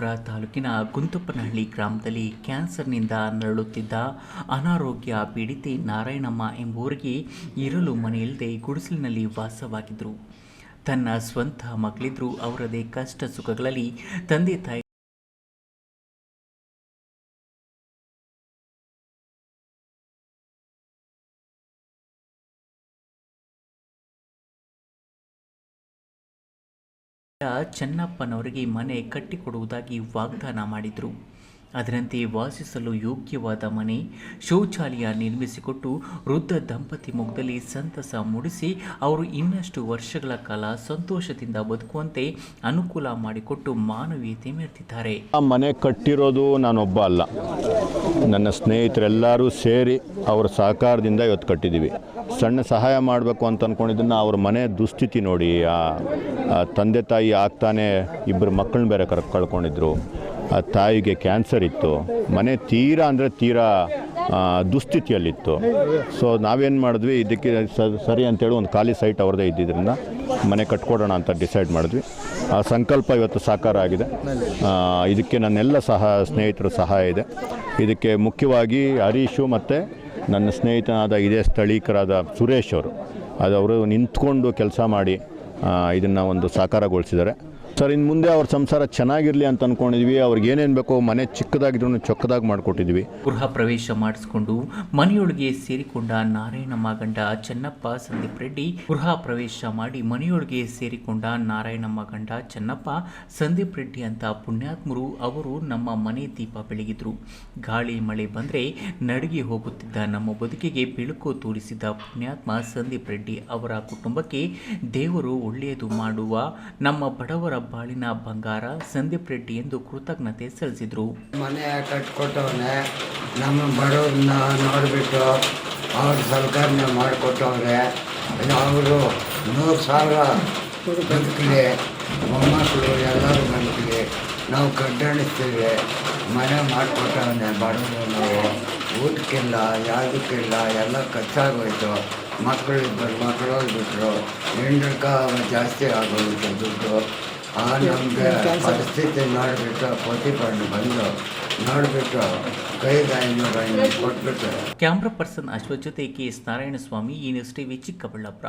ಚಿಕ್ಕಬಳ್ಳಾಪುರ ತಾಲೂಕಿನ ಗುಂತಪ್ಪನಹಳ್ಳಿ ಗ್ರಾಮದಲ್ಲಿ ಕ್ಯಾನ್ಸರ್ನಿಂದ ನರಳುತ್ತಿದ್ದ ಅನಾರೋಗ್ಯ ಪೀಡಿತೆ ನಾರಾಯಣಮ್ಮ ಎಂಬುವರಿಗೆ ಇರಲು ಮನೆಯಿಲ್ಲದೆ ಗುಡಿಸಲಿನಲ್ಲಿ ವಾಸವಾಗಿದ್ದರು. ತನ್ನ ಸ್ವಂತ ಮಕ್ಕಳಿದ್ರೂ ಅವರದೇ ಕಷ್ಟ ಸುಖಗಳಲ್ಲಿ ತಂದೆ ತಾಯಿ ಚೆನ್ನಪ್ಪನವರಿಗೆ ಮನೆ ಕಟ್ಟಿಕೊಡುವುದಾಗಿ ವಾಗ್ದಾನ ಮಾಡಿದರು. ಅದರಂತೆ ವಾಸಿಸಲು ಯೋಗ್ಯವಾದ ಮನೆ, ಶೌಚಾಲಯ ನಿರ್ಮಿಸಿಕೊಟ್ಟು ವೃದ್ಧ ದಂಪತಿ ಮುಖದಲ್ಲಿ ಸಂತಸ ಮೂಡಿಸಿ ಅವರು ಇನ್ನಷ್ಟು ವರ್ಷಗಳ ಕಾಲ ಸಂತೋಷದಿಂದ ಬದುಕುವಂತೆ ಅನುಕೂಲ ಮಾಡಿಕೊಟ್ಟು ಮಾನವೀಯತೆ ಮೆರೆದಿದ್ದಾರೆ. ಆ ಮನೆ ಕಟ್ಟಿರೋದು ನಾನೊಬ್ಬ ಅಲ್ಲ. ನನ್ನ ಸ್ನೇಹಿತರೆಲ್ಲರೂ ಸೇರಿ ಅವರ ಸಹಕಾರದಿಂದ ಇವತ್ತು ಕಟ್ಟಿದ್ದೀವಿ. ಸಣ್ಣ ಸಹಾಯ ಮಾಡಬೇಕು ಅಂತ ಅಂದ್ಕೊಂಡಿದ್ದನ್ನು ಅವ್ರ ಮನೆ ದುಸ್ಥಿತಿ ನೋಡಿ, ಆ ತಂದೆ ತಾಯಿ ಆಗ್ತಾನೆ ಇಬ್ಬರು ಮಕ್ಕಳನ್ನ ಬೇರೆ ಕರ್ ಕಳ್ಕೊಂಡಿದ್ರು. ಆ ತಾಯಿಗೆ ಕ್ಯಾನ್ಸರ್ ಇತ್ತು. ಮನೆ ತೀರಾ ಅಂದರೆ ತೀರಾ ದುಸ್ಥಿತಿಯಲ್ಲಿತ್ತು. ಸೊ ನಾವೇನು ಮಾಡಿದ್ವಿ, ಇದಕ್ಕೆ ಸರಿ ಅಂತೇಳಿ ಒಂದು ಖಾಲಿ ಸೈಟ್ ಅವ್ರದ್ದೇ ಇದ್ದಿದ್ದರಿಂದ ಮನೆ ಕಟ್ಕೊಡೋಣ ಅಂತ ಡಿಸೈಡ್ ಮಾಡಿದ್ವಿ. ಆ ಸಂಕಲ್ಪ ಇವತ್ತು ಸಾಕಾರ ಆಗಿದೆ. ಇದಕ್ಕೆ ನನ್ನೆಲ್ಲ ಸಹ ಸ್ನೇಹಿತರ ಸಹಾಯ ಇದೆ. ಇದಕ್ಕೆ ಮುಖ್ಯವಾಗಿ ಹರೀಶು ಮತ್ತು ನನ್ನ ಸ್ನೇಹಿತನಾದ ಇದೇ ಸ್ಥಳೀಕರಾದ ಸುರೇಶ್ ಅವರು. ಅದು ಅವರು ನಿಂತ್ಕೊಂಡು ಕೆಲಸ ಮಾಡಿ ಇದನ್ನು ಒಂದು ಸಾಕಾರಗೊಳಿಸಿದ್ದಾರೆ. ಸರ್ ಇನ್ನು ಮುಂದೆ ಅವ್ರ ಸಂಸಾರ ಚೆನ್ನಾಗಿರಲಿ ಅಂತ ಅಂದ್ಕೊಂಡಿದ್ವಿ ಅವ್ರಿಗೆ ಏನೇನು ಬೇಕೋ ಮನೆ ಚಿಕ್ಕದಾಗಿದ್ರು ಚೊಕ್ಕದಾಗಿ ಮಾಡಿಕೊಟ್ಟಿದ್ವಿ. ಗೃಹ ಪ್ರವೇಶ ಮಾಡಿಸಿಕೊಂಡು ಮನೆಯೊಳಗೆ ಸೇರಿಕೊಂಡ ನಾರಾಯಣಮ್ಮ ಗಂಡ ಚೆನ್ನಪ್ಪ ಸಂದೀಪ್ ರೆಡ್ಡಿ ಗೃಹ ಪ್ರವೇಶ ಮಾಡಿ ಮನೆಯೊಳಗೆ ಸೇರಿಕೊಂಡ ನಾರಾಯಣಮ್ಮ ಗಂಡ ಚೆನ್ನಪ್ಪ ಸಂದೀಪ್ ರೆಡ್ಡಿ ಅಂತ ಪುಣ್ಯಾತ್ಮರು ಅವರು ನಮ್ಮ ಮನೆ ದೀಪ ಬೆಳಗಿದ್ರು. ಗಾಳಿ ಮಳೆ ಬಂದರೆ ನಡುಗಿ ಹೋಗುತ್ತಿದ್ದ ನಮ್ಮ ಬದುಕಿಗೆ ಬೆಳಕು ತೋರಿಸಿದ ಪುಣ್ಯಾತ್ಮ ಸಂದೀಪ್ ರೆಡ್ಡಿ ಅವರ ಕುಟುಂಬಕ್ಕೆ ದೇವರು ಒಳ್ಳೆಯದು ಮಾಡುವ ನಮ್ಮ ಬಡವರ ಬಾಳಿನ ಬಂಗಾರ ಸಂದೀಪ್ ರೆಡ್ಡಿ ಎಂದು ಕೃತಜ್ಞತೆ ಸಲ್ಲಿಸಿದರು. ಮನೆ ಕಟ್ಕೊಟ್ಟವನೆ, ನಮ್ಮ ಬಡವ್ರನ್ನ ನೋಡಿಬಿಟ್ಟು ಅವ್ರ ಸರ್ಕಾರನ ಮಾಡಿಕೊಟ್ಟವ್ರೆ ಅವರು ನೂರು ಸಾವಿರ ಬದುಕಲಿ ಮೊಮ್ಮಕ್ಕಳು ಎಲ್ಲರೂ ಬದುಕಲಿ ನಾವು ಕಡ್ಡಾಣಿಸ್ತೀವಿ, ಮನೆ ಮಾಡಿಕೊಟ್ಟವನೆ ಬಡವರು ನಾವು. ಊಟಕ್ಕಿಲ್ಲ, ಯಾವುದಕ್ಕಿಲ್ಲ ಎಲ್ಲ ಖರ್ಚಾಗೋಯ್ತು. ಮಕ್ಕಳು ಇಬ್ಬರು ಮಕ್ಕಳು ಬಿಟ್ಟರು ಹೆಂಡ್ರಕ ಜಾಸ್ತಿ ಆಗೋಯ್ತು ದುಡ್ಡು. ನಮಗೆ ಪರಿಸ್ಥಿತಿ ನೋಡಿಬಿಟ್ಟು ಪ್ರತಿಭಟನೆ ಬಂದು ನೋಡಿಬಿಟ್ಟು ಕೈಗೆ ಐನೂರು ಕೊಟ್ಬಿಟ್ಟು. ಕ್ಯಾಮ್ರಾ ಪರ್ಸನ್ ಅಶ್ವಥ್ ಜೊತೆ K S Narayanaswamy news TV Chikkaballapur.